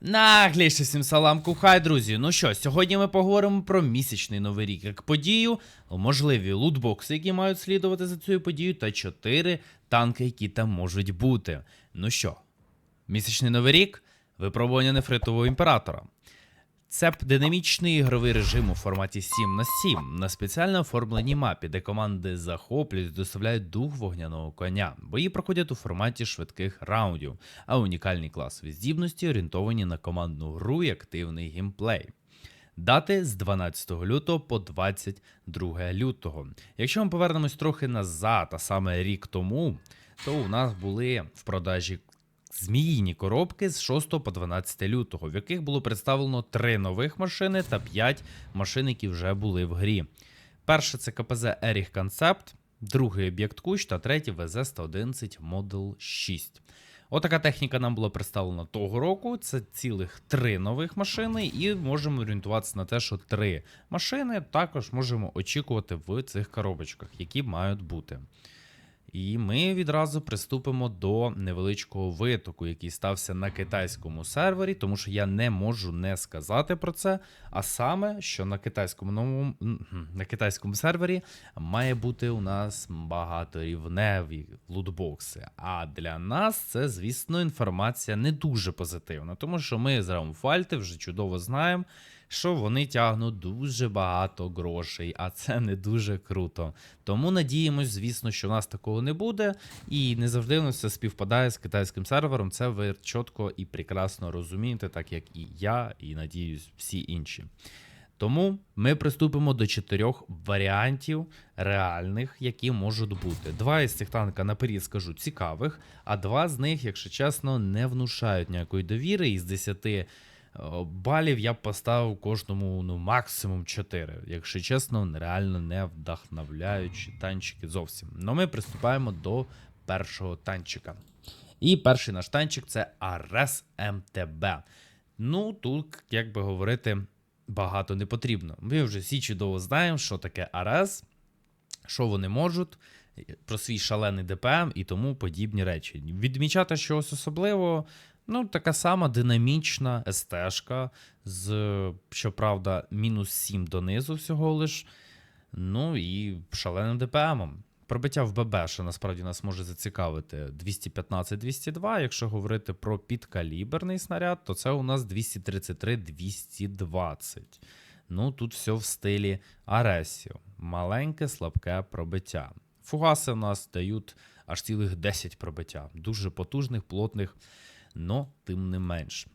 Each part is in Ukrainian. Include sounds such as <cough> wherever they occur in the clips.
Нагліше всім салам кухай, друзі. Ну що, сьогодні ми поговоримо про місячний новий рік як подію, можливі лутбокси, які мають слідувати за цією подією, та чотири танки, які там можуть бути. Ну що, місячний новий рік випробування нефритового імператора. Це динамічний ігровий режим у форматі 7 на 7 на спеціально оформленій мапі, де команди захоплюють, і доставляють дух вогняного коня. Бої проходять у форматі швидких раундів, а унікальні класові здібності орієнтовані на командну гру і активний геймплей. Дати з 12 лютого по 22 лютого. Якщо ми повернемось трохи назад, а саме рік тому, то у нас були в продажі зміїні коробки з 6 по 12 лютого, в яких було представлено 3 нових машини та 5 машин, які вже були в грі. Перше це КПЗ Erich Concept, другий об'єкт Куч та третій ВЗ-111 Model 6. Отака техніка нам була представлена того року. Це цілих три нових машини, і можемо орієнтуватися на те, що три машини також можемо очікувати в цих коробочках, які мають бути. І ми відразу приступимо до невеличкого витоку, який стався на китайському сервері, тому що я не можу не сказати про це. А саме, що на китайському новому на китайському сервері має бути у нас багаторівневі лутбокси. А для нас це, звісно, інформація не дуже позитивна, тому що ми з Раумфальти вже чудово знаємо. Що вони тягнуть дуже багато грошей, а це не дуже круто. Тому надіємось, звісно, що в нас такого не буде, і не завжди нас все співпадає з китайським сервером. Це ви чітко і прекрасно розумієте, так як і я, і надіюсь, всі інші. Тому ми приступимо до чотирьох варіантів реальних, які можуть бути. Два із цих танка наперед скажу цікавих, а два з них, якщо чесно, не внушають ніякої довіри. Із 10 е, балів я б поставив кожному ну, максимум 4. Якщо чесно, реально не вдохновляючі танчики зовсім. Ну ми приступаємо до першого танчика. І перший наш танчик це Арес МТБ. Ну, тут, як би говорити, багато не потрібно. Ми вже всі чудово знаємо, що таке Арес, що вони можуть, про свій шалений ДПМ і тому подібні речі. Відмічати щось особливого. Ну, така сама динамічна СТ-шка з, щоправда, мінус 7 донизу всього лиш. Ну і шаленим ДПМом. Пробиття в ББ, що насправді нас може зацікавити 215-202. Якщо говорити про підкаліберний снаряд, то це у нас 233-220. Ну, тут все в стилі Аресіо. Маленьке, слабке пробиття. Фугаси у нас дають аж цілих 10 пробиття. Дуже потужних, плотних, но тим не менш.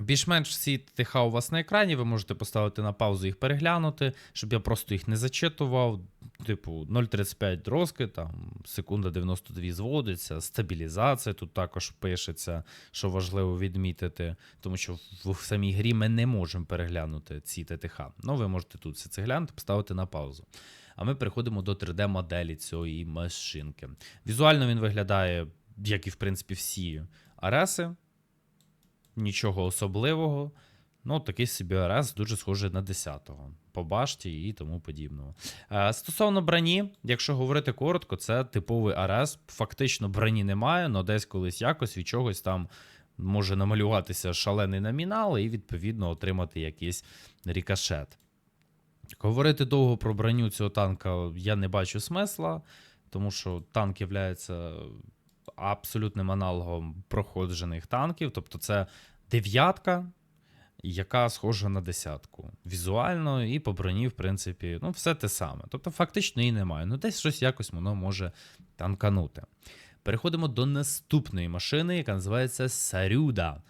Більш-менш всі ТХ у вас на екрані, ви можете поставити на паузу їх переглянути, щоб я просто їх не зачитував. Типу 0,35 розки, там секунда 92 зводиться, стабілізація тут також пишеться, що важливо відмітити, тому що в самій грі ми не можемо переглянути ці ТТХ. Ну, ви можете тут все це глянути, поставити на паузу. А ми переходимо до 3D-моделі цієї машинки. Візуально він виглядає, як і в принципі всі Ареси нічого особливого. Ну, такий собі РС дуже схожий на 10-го. По башті і тому подібного. Е, стосовно броні, якщо говорити коротко, це типовий АРС. Фактично броні немає, але десь колись якось від чогось там може намалюватися шалений номінал і, відповідно, отримати якийсь рікошет. Говорити довго про броню цього танка я не бачу смисла, тому що танк є абсолютним аналогом проходжених танків. Тобто, це дев'ятка, яка схожа на десятку. Візуально і по броні, в принципі, ну, все те саме. Тобто, фактично її немає. Ну, десь щось якось воно може танканути. Переходимо до наступної машини, яка називається Сарюда.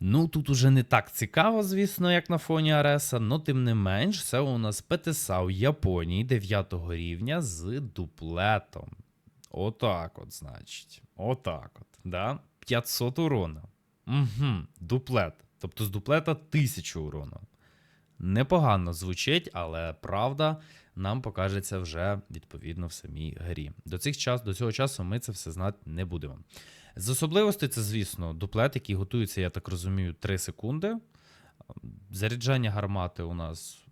Ну, тут уже не так цікаво, звісно, як на фоні Ареса, але тим не менш, це у нас ПТСА у Японії 9 рівня з дуплетом. Отак от, значить. Отак от. Да? 500 урона. Угу, дуплет. Тобто з дуплета 1000 урону. Непогано звучить, але правда нам покажеться вже відповідно в самій грі. До цих час, до цього часу ми це все знати не будемо. З особливостей це, звісно, дуплет, який готується, я так розумію, 3 секунди. Заряджання гармати у нас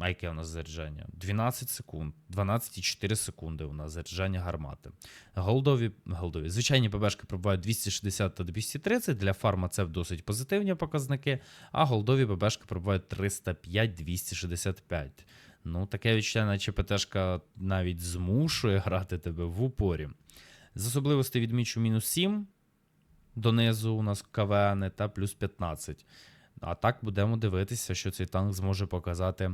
А яке у нас заряджання? 12 секунд, 12,4 секунди у нас заряджання гармати. Голдові, голдові. Звичайні ПБшки пробувають 260 та 230. Для фарма це досить позитивні показники, а голдові ПБшки пробувають 305-265. Ну, таке відчуття, наче ПТшка навіть змушує грати тебе в упорі. З особливостей відмічу мінус 7. Донизу у нас КВН та плюс 15. А так будемо дивитися, що цей танк зможе показати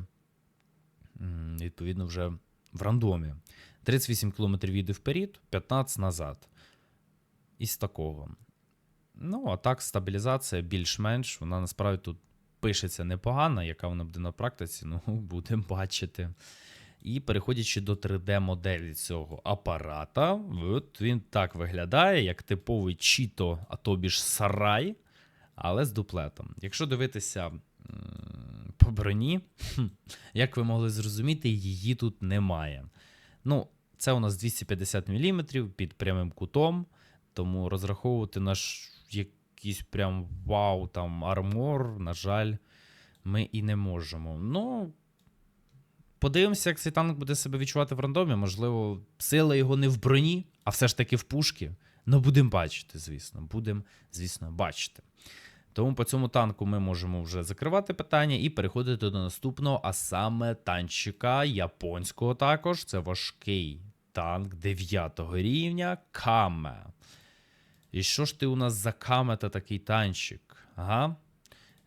відповідно вже в рандомі. 38 км їде вперед, 15 назад. Із такого. Ну, а так, стабілізація більш-менш. Вона насправді тут пишеться непогано, яка вона буде на практиці, ну, <laughs> будемо бачити. І переходячи до 3D-моделі цього апарата, от він так виглядає, як типовий чіто, а тобі ж сарай, але з дуплетом. Якщо дивитися по броні, як ви могли зрозуміти, її тут немає. Ну, це у нас 250 мм під прямим кутом, тому розраховувати наш якийсь прям вау там армор, на жаль, ми і не можемо. Ну, подивимося, як цей танк буде себе відчувати в рандомі. Можливо, сила його не в броні, а все ж таки в пушки. Ну, будемо бачити, звісно. Будемо, звісно, бачити. Тому по цьому танку ми можемо вже закривати питання і переходити до наступного, а саме танчика японського також. Це важкий танк 9 рівня Каме. І що ж ти у нас за Каме та такий танчик? Ага.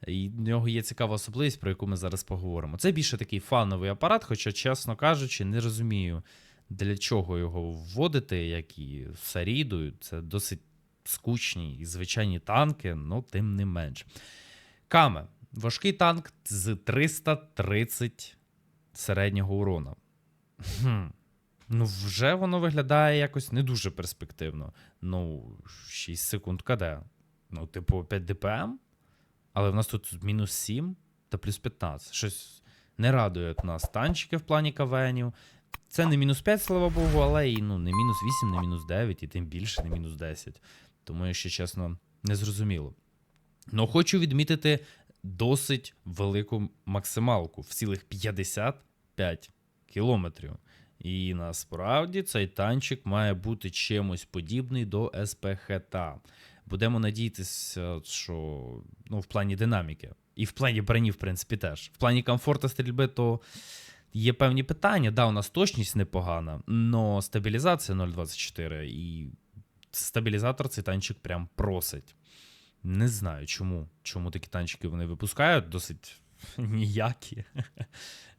І в нього є цікава особливість, про яку ми зараз поговоримо. Це більше такий фановий апарат, хоча, чесно кажучи, не розумію, для чого його вводити, як і Саріду. Це досить скучні і звичайні танки, ну тим не менш. Каме. Важкий танк з 330 середнього урона. Хм. Ну, вже воно виглядає якось не дуже перспективно. Ну, 6 секунд КД. Ну, типу, 5 ДПМ. Але в нас тут мінус 7 та плюс 15. Щось не радує нас танчики в плані кавенів. Це не мінус 5, слава Богу, але і ну, не мінус 8, не мінус 9, і тим більше не мінус 10. Тому я ще чесно не зрозуміло. Ну, хочу відмітити досить велику максималку в цілих 55 кілометрів. І насправді цей танчик має бути чимось подібний до СПХТ. Будемо надіятися, що ну, в плані динаміки. І в плані броні, в принципі, теж. В плані комфорту стрільби, то є певні питання. Да, у нас точність непогана, але стабілізація 0.24 і стабілізатор цей танчик прям просить. Не знаю, чому. Чому такі танчики вони випускають, досить <laughs> ніякі.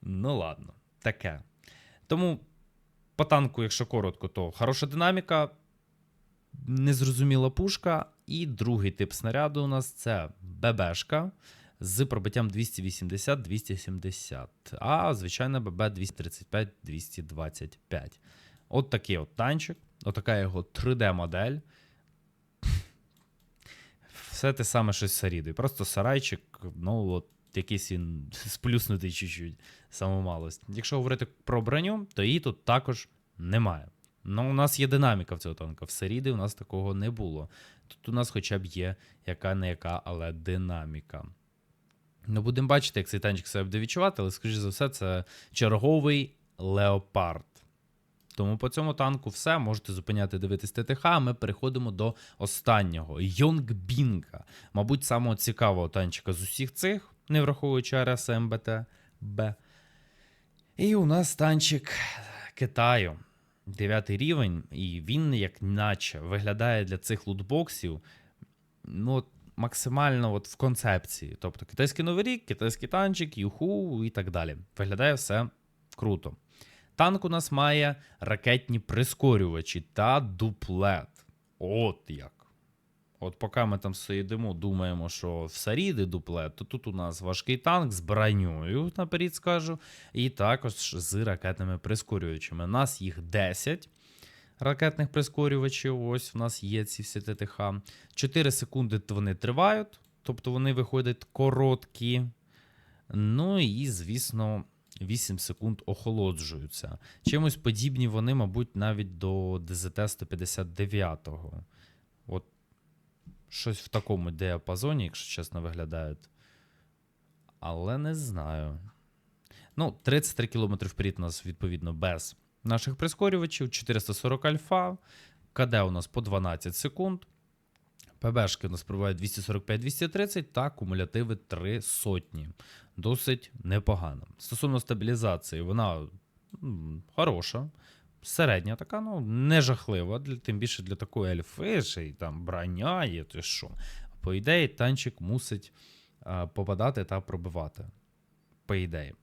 Ну, ладно, таке. Тому по танку, якщо коротко, то хороша динаміка, незрозуміла пушка. І другий тип снаряду у нас це ББшка з пробиттям 280-270, а звичайна ББ 235-225. От такий от танчик, отака його 3D-модель. Все те саме щось Сарідою. Просто сарайчик, ну от якийсь він <laughs> сплюснутий чуть-чуть, саму малость. Якщо говорити про броню, то її тут також немає. Ну, у нас є динаміка в цього танка. В Саріди у нас такого не було. Тут у нас хоча б є яка не яка, але динаміка. Ну, будемо бачити, як цей танчик себе буде відчувати, але, скоріш за все, це черговий леопард. Тому по цьому танку все. Можете зупиняти дивитись ТТХ. А ми переходимо до останнього Йонгбінга. Мабуть, самого цікавого танчика з усіх цих, не враховуючи РС МБТ Б. І у нас танчик Китаю. Дев'ятий рівень, і він, як наче, виглядає для цих лутбоксів ну, максимально от в концепції. Тобто китайський новий рік, китайський танчик, юху і так далі. Виглядає все круто. Танк у нас має ракетні прискорювачі та дуплет. От як. От поки ми там сидимо, думаємо, що в Саріди дуплет, то тут у нас важкий танк з броньою, наперед скажу, і також з ракетними прискорювачами. У нас їх 10 ракетних прискорювачів. Ось у нас є ці всі ТТХ. 4 секунди вони тривають, тобто вони виходять короткі. Ну і, звісно, 8 секунд охолоджуються. Чимось подібні вони, мабуть, навіть до ДЗТ-159. От щось в такому діапазоні, якщо чесно, виглядають. Але не знаю. Ну, 33 км вперед у нас, відповідно, без наших прискорювачів, 440 альфа, КД у нас по 12 секунд. ПБшки у нас пробувають 245-230 та кумулятиви 3 сотні. Досить непогано. Стосовно стабілізації, вона хороша, середня така, ну, не жахлива, тим більше для такої ельфи, й там броня є, то що. По ідеї, танчик мусить а, попадати та пробивати. По ідеї.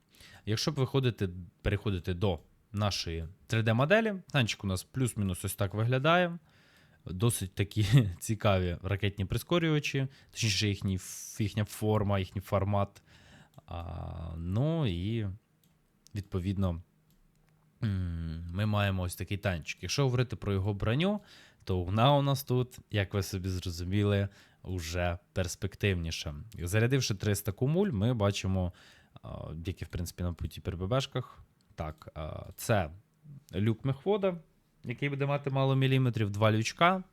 Якщо б виходити, переходити до нашої 3D-моделі, танчик у нас плюс-мінус ось так виглядає. Досить такі <laughs> цікаві ракетні прискорювачі, точніше, їхній, ф- їхня форма, їхній формат. А, ну і відповідно ми маємо ось такий танчик. Якщо говорити про його броню, то вона у нас тут, як ви собі зрозуміли, уже перспективніша. Зарядивши 300 кумуль, ми бачимо, а, як і в принципі на путі при ББшках. Так, це люк мехвода, який буде мати мало міліметрів, два лючка.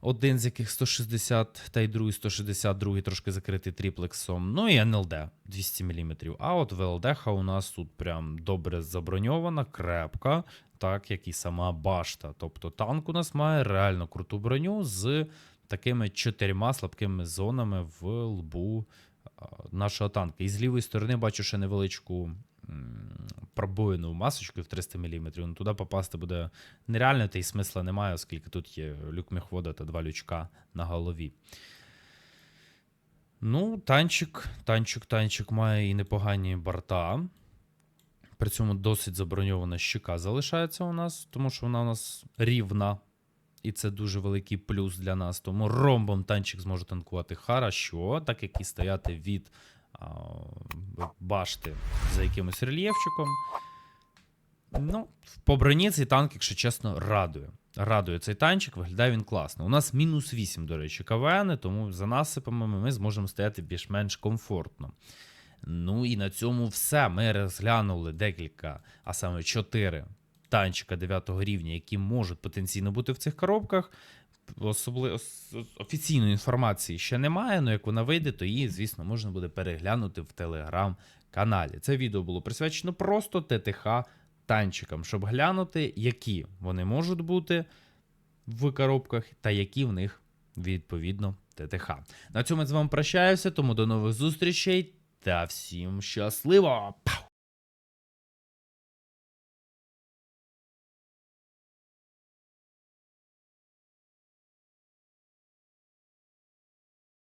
Один з яких 160, та й другий 160, другий трошки закритий тріплексом. Ну і НЛД 200 мм. А от ВЛДХ у нас тут прям добре заброньована, крепка, так як і сама башта. Тобто танк у нас має реально круту броню з такими чотирма слабкими зонами в лбу нашого танка. І з лівої сторони бачу ще невеличку пробоїну масочку в 300 мм. Ну, туди попасти буде нереально, та й смисла немає, оскільки тут є люк міхвода та два лючка на голові. Ну, танчик, танчик, танчик має і непогані борта. При цьому досить заброньована щека залишається у нас, тому що вона у нас рівна. І це дуже великий плюс для нас. Тому ромбом танчик зможе танкувати хорошо, так як і стояти від башти за якимось рельєфчиком. Ну, по броні цей танк, якщо чесно, радує. Радує цей танчик, виглядає він класно. У нас мінус 8, до речі, КВН, тому за насипами ми зможемо стояти більш-менш комфортно. Ну і на цьому все. Ми розглянули декілька, а саме 4 танчика 9 рівня, які можуть потенційно бути в цих коробках. Особли... Офіційної інформації ще немає, але як вона вийде, то її, звісно, можна буде переглянути в телеграм-каналі. Це відео було присвячено просто ТТХ танчикам, щоб глянути, які вони можуть бути в коробках та які в них відповідно ТТХ. На цьому я з вами прощаюся, тому до нових зустрічей та всім щасливо! Пау!